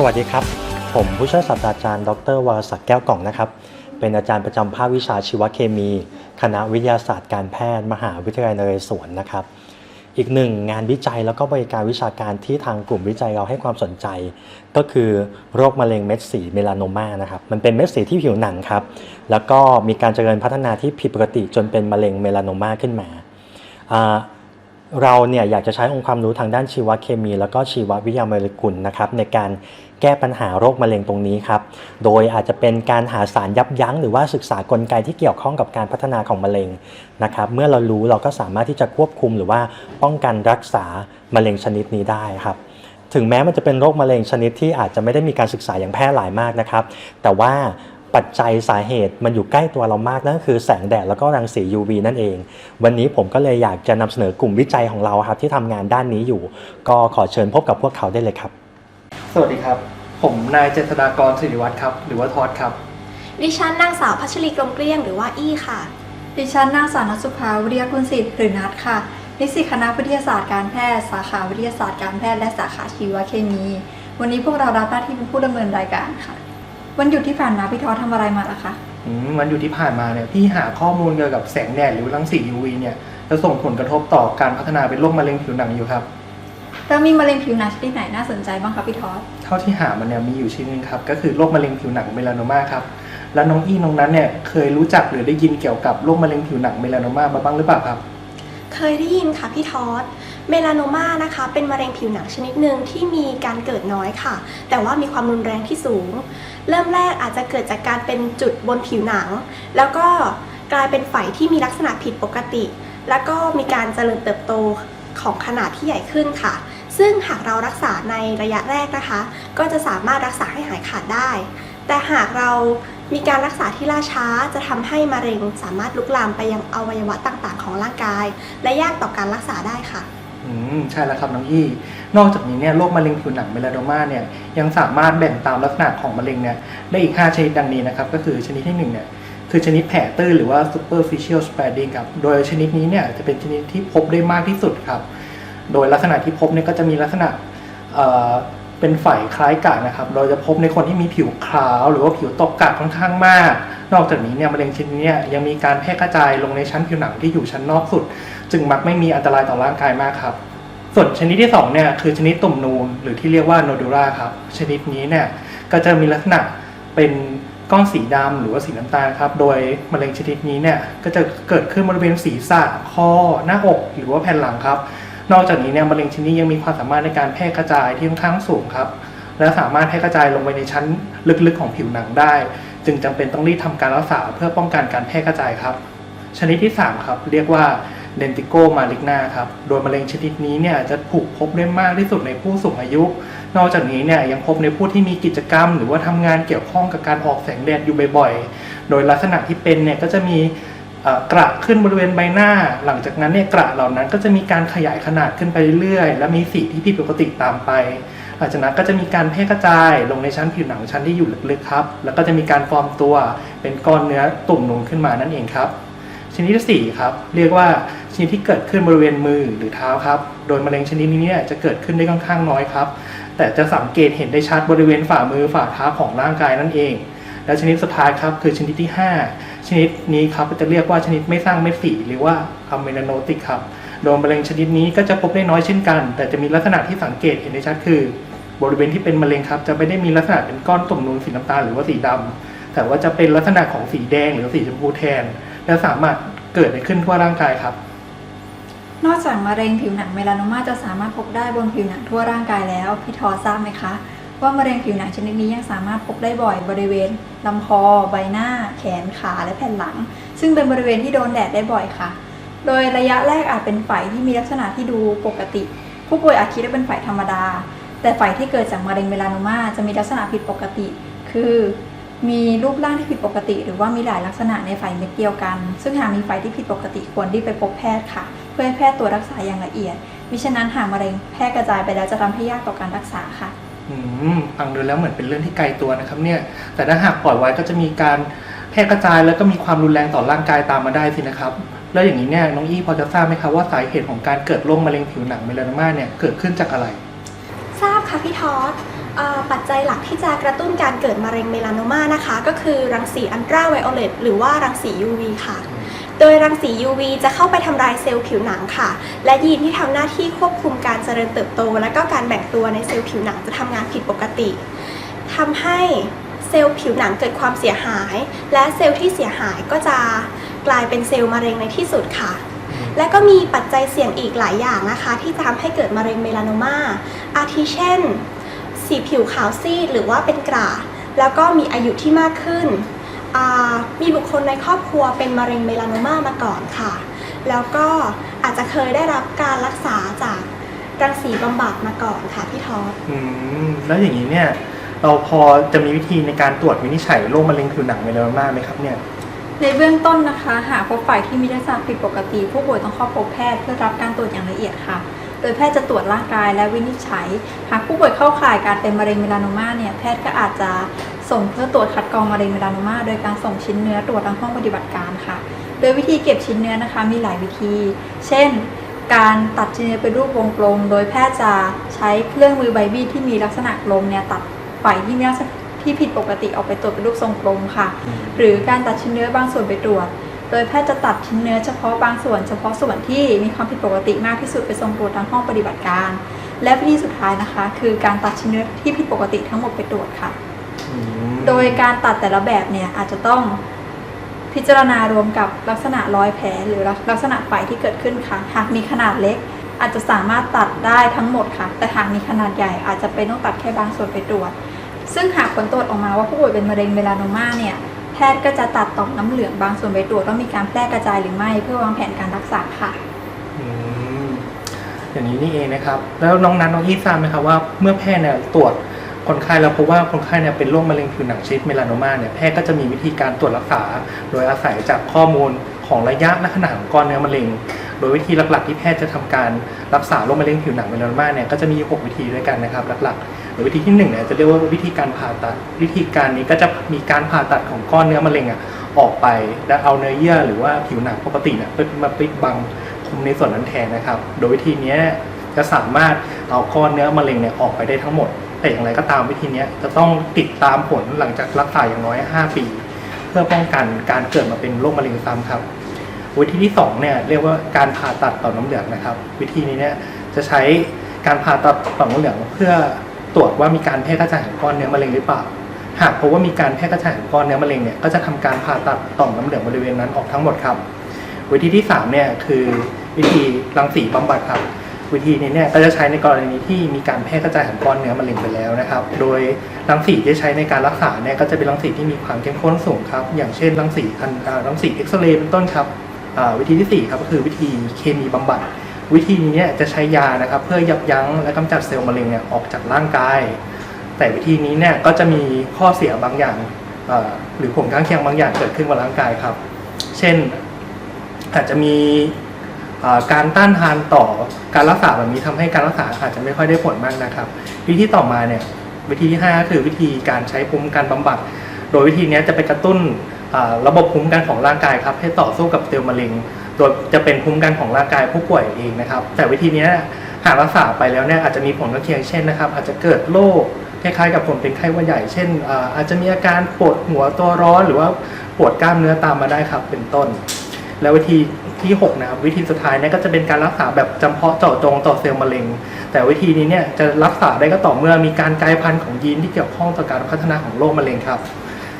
สวัสดีครับ ผมผู้ช่วยศาสตราจารย์ ดรวรศักดิ์แก้วกล่องนะครับ เป็นอาจารย์ประจำภาควิชาชีวเคมี คณะวิทยาศาสตร์การแพทย์ มหาวิทยาลัยนเรศวรนะครับ อีกหนึ่งงานวิจัยแล้วก็บริการวิชาการที่ทางกลุ่มวิจัยเราให้ความสนใจ ก็คือโรคมะเร็งเม็ดสีเมลานโมานะครับ มันเป็นเม็ดสีที่ผิวหนังครับ แล้วก็มีการเจริญพัฒนาที่ผิดปกติจนเป็นมะเร็งเมลานโมาขึ้นมาเราเนี่ยอยากจะใช้องค์ความรู้ทางด้านชีวเคมี แล้วก็ชีววิทยาโมเลกุลนะครับในการ แก้ปัญหาโรคมะเร็งตรงนี้ครับ โดยอาจจะเป็นการหาสารยับยั้ง หรือว่าศึกษากลไกที่เกี่ยวข้องกับการพัฒนาของมะเร็งนะครับ เมื่อเรารู้เราก็สามารถที่จะควบคุมหรือว่าป้องกันรักษามะเร็งชนิดนี้ได้ครับถึงแม้มันจะเป็นโรคมะเร็งชนิดที่อาจจะไม่ได้มีการศึกษาอย่างแพร่หลายมากนะครับ แต่ว่าปัจจัยสาเหตุมันอยู่ใกล้ตัวเรามากนั่นก็คือแสงแดดแล้วก็รังสี UV นั่นเอง วันนี้ผมก็เลยอยากจะนำเสนอกลุ่มวิจัยของเราครับที่ทำงานด้านนี้อยู่ ก็ขอเชิญพบกับพวกเขาได้เลยครับ สวัสดีครับ ผมนายเจษฎากรสิริวัฒน์ครับ หรือว่าทอดครับ ดิฉันนางสาวพัชรีกลมเกลี้ยงหรือว่าอี้ค่ะ ดิฉันนางสาวนัทสุภาวิริยคุณสิทธิ์หรือนัทค่ะ นิสิตคณะวิทยาศาสตร์การแพทย์ สาขาวิทยาศาสตร์การแพทย์และสาขาชีวเคมี วันนี้พวกเรารับหน้าที่เป็นผู้ดำเนินรายการค่ะ วันหยุดที่ผ่านมาพี่ทอทำอะไรมาล่ะคะอืมวันอยู่ที่ผ่านมาเนี่ยพี่หาข้อมูลเกี่ยวกับแสงแดดหรือรังสี UV เนี่ยจะส่งผลกระทบต่อการพัฒนาเป็นโรคมะเร็งผิวหนังอยู่ครับ แล้วมีมะเร็งผิวหนังชนิดไหนน่าสนใจบ้างคะพี่ทอเท่าที่หามันเนี่ยมีอยู่ชิ้นหนึงครับ ก็คือโรคมะเร็งผิวหนังเมลานโมาครับ แล้วน้องอี้น้องนั้นเนี่ยเคยรู้จักหรือได้ยินเกี่ยวกับโรคมะเร็งผิวหนังเมลานโมามาบ้างหรือเปล่าครับ เคยได้ยินค่ะพี่ทอดเมลานโนมานะคะ เป็นมะเร็งผิวหนังชนิดหนึ่งที่มีการเกิดน้อยค่ะ แต่ว่ามีความรุนแรงที่สูง เริ่มแรกอาจจะเกิดจากการเป็นจุดบนผิวหนัง แล้วก็กลายเป็นไฝที่มีลักษณะผิดปกติ แล้วก็มีการเจริญเติบโตของขนาดที่ใหญ่ขึ้นค่ะ ซึ่งหากเรารักษาในระยะแรกนะคะ ก็จะสามารถรักษาให้หายขาดได้ แต่หากเรามีการรักษาที่ล่าช้าจะทำให้มะเร็งสามารถลุกลามไปยังอวัยวะต่างๆ ของร่างกาย และยากต่อการรักษาได้ค่ะ อืมใช่แล้วครับน้องอี้ นอกจากนี้เนี่ยโรคมะเร็งผิวหนังเมลานโมาเนี่ยยังสามารถแบ่งตามลักษณะของมะเร็งเนี่ยได้อีก 5 ชนิดดังนี้นะครับ ก็คือชนิดที่1เนี่ยคือชนิดแผลตื้นหรือว่า superficial spreading ครับ โดยชนิดนี้เนี่ยจะเป็นชนิดที่พบได้มากที่สุดครับ โดยลักษณะที่พบเนี่ยก็จะมีลักษณะเเป็นไฝคล้ายกะนะครับโดยจะพบในคนที่มีผิวขาวหรือว่าผิวตกกะค่อนข้างมาก นอกจากนี้เนี่ยมะเร็งชนิดนี้ยังมีการแพร่กระจายลงในชั้นผิวหนังที่อยู่ชั้นนอกสุด จึงมักไม่มีอันตรายต่อร่างกายมากครับ ส่วนชนิดที่2เนี่ยคือชนิดตุ่มนูนหรือที่เรียกว่าโนดูราครับ ชนิดนี้เนี่ยก็จะมีลักษณะเป็นก้อนสีดำหรือว่าสีน้ำตาลครับ โดยมะเร็งชนิดนี้เนี่ยก็จะเกิดขึ้นบริเวณศีรษะคอหน้าอกหรือว่าแผ่นหลังครับ นอกจากนี้เนี่ยมะเร็งชนิดนี้ยังมีความสามารถในการแพร่กระจายที่ค่อนข้างสูงครับ และสามารถแพร่กระจายลงไปในชั้นลึกๆของผิวหนังได้ จึงจำเป็นต้องรีบทำการรักษาเพื่อป้องกันการแพร่กระจายครับ ชนิดที่ 3 ครับ เรียกว่าเดนติโกมาลิกนาครับ โดยมะเร็งชนิดนี้เนี่ยจะถูกพบได้มากที่สุดในผู้สูงอายุ นอกจากนี้เนี่ยยังพบในผู้ที่มีกิจกรรม หรือว่าทำงานเกี่ยวข้องกับการออกแสงแดดอยู่บ่อยๆ โดยลักษณะที่เป็นเนี่ยก็จะมี กระขึ้นบริเวณใบหน้า หลังจากนั้นเนี่ยกระเหล่านั้นก็จะมีการขยายขนาดขึ้นไปเรื่อยๆ และมีสีที่ผิดปกติตามไป หลังจากนั้นก็จะมีการแพร่กระจายลงในชั้นผิวหนังชั้นที่อยู่ลึกๆครับ แล้วก็จะมีการฟอร์มตัวเป็นก้อนเนื้อตุ่มนูนขึ้นมานั่นเองครับ ชนิดที่สี่ครับเรียกว่าชนิดที่เกิดขึ้นบริเวณมือหรือเท้าครับ โดยมะเร็งชนิดนี้เนี่ยจะเกิดขึ้นได้ค่อนข้างน้อยครับ แต่จะสังเกตเห็นได้ชัดบริเวณฝ่ามือฝ่าเท้าของร่างกายนั่นเองและชนิดสุดท้ายครับคือชนิดที่ 5 ชนิดนี้ครับจะเรียกว่าชนิดไม่สร้างเม็ดสีหรือว่าอะเมลาโนติกครับโดยมะเร็งชนิดนี้ก็จะพบได้น้อยเช่นกัน แต่จะมีลักษณะที่สังเกตเห็นได้ชัดคือ บริเวณที่เป็นมะเร็งครับจะไม่ได้มีลักษณะเป็นก้อนตุ่มนูนสีน้ำตาลหรือว่าสีดำแต่ว่าจะเป็นลักษณะของสีแดงหรือสีชมพูแทน และสามารถเกิดได้ขึ้นทั่วร่างกายครับ นอกจากมะเร็งผิวหนังเมลานโมาจะสามารถพบได้บนผิวหนังทั่วร่างกายแล้วพี่ทอทราบไหมคะ ว่ามะเร็งผิวหนังชนิดนี้ยังสามารถพบได้บ่อยบริเวณลำคอ ใบหน้า แขนขาและแผ่นหลัง ซึ่งเป็นบริเวณที่โดนแดดได้บ่อยค่ะ โดยระยะแรกอาจเป็นไฝที่มีลักษณะที่ดูปกติ ผู้ป่วยอาจคิดว่าเป็นไฝธรรมดา แต่ไฝที่เกิดจากมะเร็งเมลานมา จะมีลักษณะผิดปกติ คือมีรูปร่างที่ผิดปกติ หรือว่ามีหลายลักษณะในไฝเม็ดเดียวกัน ซึ่งหากมีไฝที่ผิดปกติควรรีบไปพบแพทย์ค่ะ เพื่อให้แพทย์ตรวจรักษาอย่างละเอียดมิฉะนั้นหากมะเร็งแพร่กระจายไปแล้วจะทำให้ยากต่อการรักษาค่ะ ฟังดูแล้วเหมือนเป็นเรื่องที่ไกลตัวนะครับเนี่ย แต่ถ้าหากปล่อยไว้ก็จะมีการแพร่กระจายแล้วก็มีความรุนแรงต่อร่างกายตามมาได้สินะครับ แล้วอย่างนี้เนี่ยน้องอี้พอจะทราบไหมครับว่าสาเหตุของการเกิดโรคมะเร็งผิวหนังเมลานมาเนี่ยเกิดขึ้นจากอะไร ทราบค่ะพี่ทอดอ่าปัจจัยหลักที่จะกระตุ้นการเกิดมะเร็งเมลานโนมานะคะ ก็คือรังสีอันตราไวโอเลตหรือว่ารังสี UV ค่ะ โดยรังสี UV จะเข้าไปทำลายเซลล์ผิวหนังค่ะ และยีนที่ทำหน้าที่ควบคุมการเจริญเติบโต และก็การแบ่งตัวในเซลล์ผิวหนังจะทำงานผิดปกติทำให้เซลล์ผิวหนังเกิดความเสียหาย และเซลล์ที่เสียหายก็จะกลายเป็นเซลล์มะเร็งในที่สุดค่ะ และก็มีปัจจัยเสี่ยงอีกหลายอย่างนะคะ ที่จะทำให้เกิดมะเร็งเมลานโนมาอาทิเช่น สีผิวขาวซีดหรือว่าเป็นกระแล้วก็มีอายุที่มากขึ้น มีบุคคลในครอบครัวเป็นมะเร็งเมลานโนมามาก่อนค่ะ แล้วก็อาจจะเคยได้รับการรักษาจากรังสีบำบัดมาก่อนค่ะพี่ทอปอืมแล้วอย่างนี้เนี่ยเราพอจะมีวิธีในการตรวจวินิจฉัยโรคมะเร็งผิวหนังเมลานโนมาไหมครับเนี่ย ในเบื้องต้นนะคะ หากพบฝ่ายที่มีลักษณะผิดปกติ ผู้ป่วยต้องเข้าพบแพทย์เพื่อรับการตรวจอย่างละเอียดค่ะ โดยแพทย์จะตรวจร่างกายและวินิจฉัย หากผู้ป่วยเข้าข่ายการเป็นมะเร็งเมลานโนมาเนี่ยแพทย์ก็อาจจะ ส่งเพื่อตรวจคัดกรองมะเร็งเมลานโนมา โดยการส่งชิ้นเนื้อตรวจทางห้องปฏิบัติการค่ะ โดยวิธีเก็บชิ้นเนื้อนะคะมีหลายวิธี เช่น การตัดชิ้นเนื้อเป็นรูปวงกลม โดยแพทย์จะใช้เครื่องมือใบมีดที่มีลักษณะกลมเนี่ยตัดฝ่ายที่มีลักษณะที่ผิดปกติออกไปตรวจเป็นรูปทรงกลมค่ะ หรือการตัดชิ้นเนื้อบางส่วนไปตรวจ โดยแพทย์จะตัดชิ้นเนื้อเฉพาะบางส่วนเฉพาะส่วนที่มีความผิดปกติมากที่สุดไปส่งตรวจทางห้องปฏิบัติการ และวิธีสุดท้ายนะคะ คือการตัดชิ้นเนื้อที่ผิดปกติทั้งหมดไปตรวจค่ะอืม โดยการตัดแต่ละแบบเนี่ยอาจจะต้องพิจารณารวมกับลักษณะรอยแผลหรือลักษณะไฝที่เกิดขึ้นค่ะ หากมีขนาดเล็ก อาจจะสามารถตัดได้ทั้งหมดค่ะ แต่หากมีขนาดใหญ่อาจจะเป็นต้องตัดแค่บางส่วนไปตรวจ ซึ่งหากผลตรวจออกมาว่าผู้ป่วยเป็นมะเร็งเมลานโนมาเนี่ยแพทย์ก็จะตัดต่อมน้ำเหลืองบางส่วนไปตรวจว่ามีการแพร่กระจายหรือไม่เพื่อวางแผนการรักษาค่ะอืมอย่างนี้นี่เองนะครับ แล้วน้องนัทน้องอีทราบไหมครับว่าเมื่อแพทย์เนี่ยตรวจ คนไข้แล้วพบว่าคนไข้เนี่ยเป็นโรคมะเร็งผิวหนังชนิดเมลานโนมาเนี่ยแพทย์ก็จะมีวิธีการตรวจรักษา โดยอาศัยจากข้อมูลของระยะและขนาดของก้อนเนื้อมะเร็ง โดยวิธีหลักๆ ที่แพทย์จะทำการรักษาโรคมะเร็งผิวหนังเมลานโนมาเนี่ยก็จะมี 6 วิธีด้วยกันนะครับหลักๆ โดยวิธีที่1เนี่ยจะเรียกว่าวิธีการผ่าตัด วิธีการนี้ก็จะมีการผ่าตัดของก้อนเนื้อมะเร็งอะออกไปและเอาเนื้อเยื่อหรือว่าผิวหนังปกติเนี่ยมาปิดบังคุมในส่วนนั้นแทนนะครับ โดยวิธีนี้จะสามารถเอาก้อนเนื้อมะเร็งเนี่ยออกไปได้ทั้งหมด แต่อย่างไรก็ตามวิธีนี้จะต้องติดตามผลหลังจากรักษาอย่างน้อย 5 ปี เพื่อป้องกันการเกิดมาเป็นโรคมะเร็งซ้ำครับ วิธีที่2เนี่ยเรียกว่าการผ่าตัดต่อมน้ำเหลืองนะครับ วิธีนี้เนี่ยจะใช้การผ่าตัดต่อมน้ำเหลืองเพื่อตรวจว่ามีการแพร่กระจายของก้อนเนื้อมะเร็งหรือเปล่า หากพบว่ามีการแพร่กระจายของก้อนเนื้อมะเร็งเนี่ยก็จะทำการผ่าตัดต่อมน้ำเหลืองบริเวณนั้นออกทั้งหมดครับ วิธีที่3เนี่ยคือวิธีรังสีบำบัดครับ วิธีนี้เนี่ยก็จะใช้ในกรณีที่มีการแพร่กระจายของก้อนเนื้อมะเร็งไปแล้วนะครับ โดยรังสีที่ใช้ในการรักษาเนี่ยก็จะเป็นรังสีที่มีความเข้มข้นสูงครับ อย่างเช่นรังสีอันรังสีเอ็กซเรย์เป็นต้นครับวิธีที่4ครับก็คือวิธีเคมีบำบัด วิธีนี้เนี่ยจะใช้ยานะครับ เพื่อยับยั้งและกำจัดเซลล์มะเร็งเนี่ยออกจากร่างกาย แต่วิธีนี้เนี่ยก็จะมีข้อเสียบางอย่างหรือผลข้างเคียงบางอย่างเกิดขึ้นกับร่างกายครับ เช่นอาจจะมี การต้านทานต่อการรักษาแบบนี้ทำให้การรักษาอาจจะไม่ค่อยได้ผลมากนะครับ วิธีต่อมาเนี่ยวิธีที่5คือวิธีการใช้ภูมิคุ้มกันบำบัด โดยวิธีนี้จะไปกระตุ้นระบบภูมิคุ้มกันของร่างกายครับให้ต่อสู้กับเซลล์มะเร็งโดยจะเป็นภูมิคุ้มกันของร่างกายผู้ป่วยเองนะครับ แต่วิธีนี้หากรักษาไปแล้วเนี่ยอาจจะมีผลข้างเคียงเช่นนะครับ อาจจะเกิดโรคคล้ายๆกับผลเป็นไข้หวัดใหญ่ เช่น อาจจะมีอาการปวดหัวตัวร้อน หรือว่าปวดกล้ามเนื้อตามมาได้ครับเป็นต้น แล้ววิธี ที่ 6 นะครับ วิธีสุดท้ายเนี่ยก็จะเป็นการรักษาแบบจำเพาะเจาะจงต่อเซลล์มะเร็ง แต่วิธีนี้เนี่ยจะรักษาได้ก็ต่อเมื่อมีการกลายพันธุ์ของยีนที่เกี่ยวข้องต่อการพัฒนาของโรคมะเร็งครับ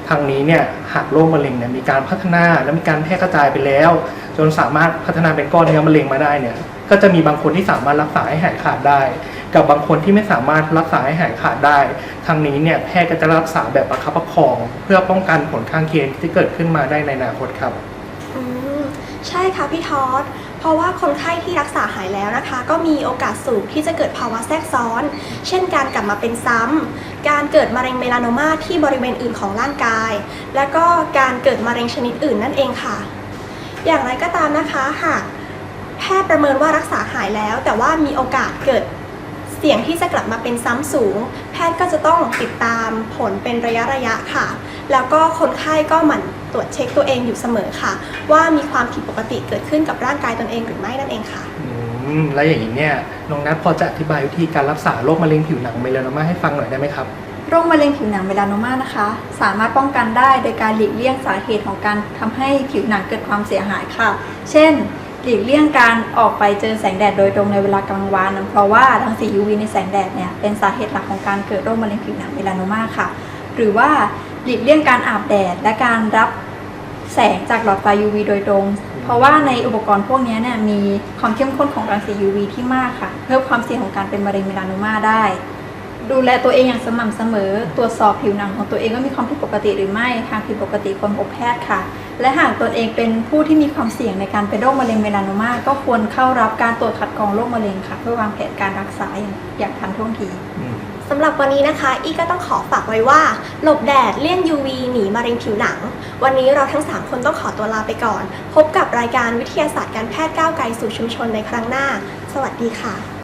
ทางนี้เนี่ยหากโรคมะเร็งเนี่ยมีการพัฒนาและมีการแพร่กระจายไปแล้ว จนสามารถพัฒนาเป็นก้อนเนื้อมะเร็งมาได้เนี่ยก็จะมีบางคนที่สามารถรักษาให้หายขาดได้ กับบางคนที่ไม่สามารถรักษาให้หายขาดได้ ทางนี้เนี่ยแพทย์ก็จะรักษาแบบประคับประคอง เพื่อป้องกันผลข้างเคียงที่เกิดขึ้นมาได้ในอนาคตครับ อืม ใช่ค่ะพี่ทอดเพราะว่าคนไข้ที่รักษาหายแล้วนะคะ ก็มีโอกาสสูงที่จะเกิดภาวะแทรกซ้อน เช่นการกลับมาเป็นซ้ำการเกิดมะเร็งเมลานโนมาที่บริเวณอื่นของร่างกาย และก็การเกิดมะเร็งชนิดอื่นนั่นเองค่ะ อย่างไรก็ตามนะคะหากแพทย์ประเมินว่ารักษาหายแล้ว แต่ว่ามีโอกาสเกิดเสี่ยงที่จะกลับมาเป็นซ้ำสูง แพทย์ก็จะต้องติดตามผลเป็นระยะระยะๆค่ะ แล้วก็คนไข้ก็หมั่น ตรวจเช็คตัวเองอยู่เสมอค่ะ ว่ามีความผิดปกติเกิดขึ้นกับร่างกายตนเองหรือไม่นั่นเองค่ะ อืมแล้วอย่างนี้เนี่ยน้องนัทพอจะอธิบายวิธีการรักษาโรคมะเร็งผิวหนังเมลานอมาให้ฟังหน่อยได้ไหมครับ โรคมะเร็งผิวหนังเมลานอมานะคะ สามารถป้องกันได้โดยการหลีกเลี่ยงสาเหตุของการทำให้ผิวหนังเกิดความเสียหายค่ะ เช่น หลีกเลี่ยงการออกไปเจอแสงแดดโดยตรงในเวลากลางวันเพราะว่ารังสี UV ในแสงแดดเนี่ยเป็นสาเหตุหลักของการเกิดโรคมะเร็งผิวหนังเมลานอมาค่ะ หรือว่า หลีกเลี่ยงการอาบแดดและการรับแสงจากหลอดไฟ UV โดยตรง เพราะว่าในอุปกรณ์พวกนี้เนี่ยมีความเข้มข้นของรังสี UV ที่มากค่ะ เพิ่มความเสี่ยงของการเป็นมะเร็งเมลานอมาได้ ดูแลตัวเองอย่างสม่ำเสมอ ตรวจสอบผิวหนังของตัวเองว่ามีความผิดปกติหรือไม่หากผิดปกติควรพบแพทย์ค่ะ และหากตนเองเป็นผู้ที่มีความเสี่ยงในการเป็นโรคมะเร็งเมลานอมาก็ควรเข้ารับการตรวจคัดกรองโรคมะเร็งค่ะ เพื่อวางแผนการรักษาอย่างอย่างทันท่วงที สำหรับวันนี้นะคะ อีก็ต้องขอฝากไว้ว่า หลบแดดเลี่ยง UV หนีมะเร็งผิวหนัง วันนี้เราทั้ง 3 คนต้องขอตัวลาไปก่อน พบกับรายการวิทยาศาสตร์การแพทย์ก้าวไกลสู่ชุมชนในครั้งหน้า สวัสดีค่ะ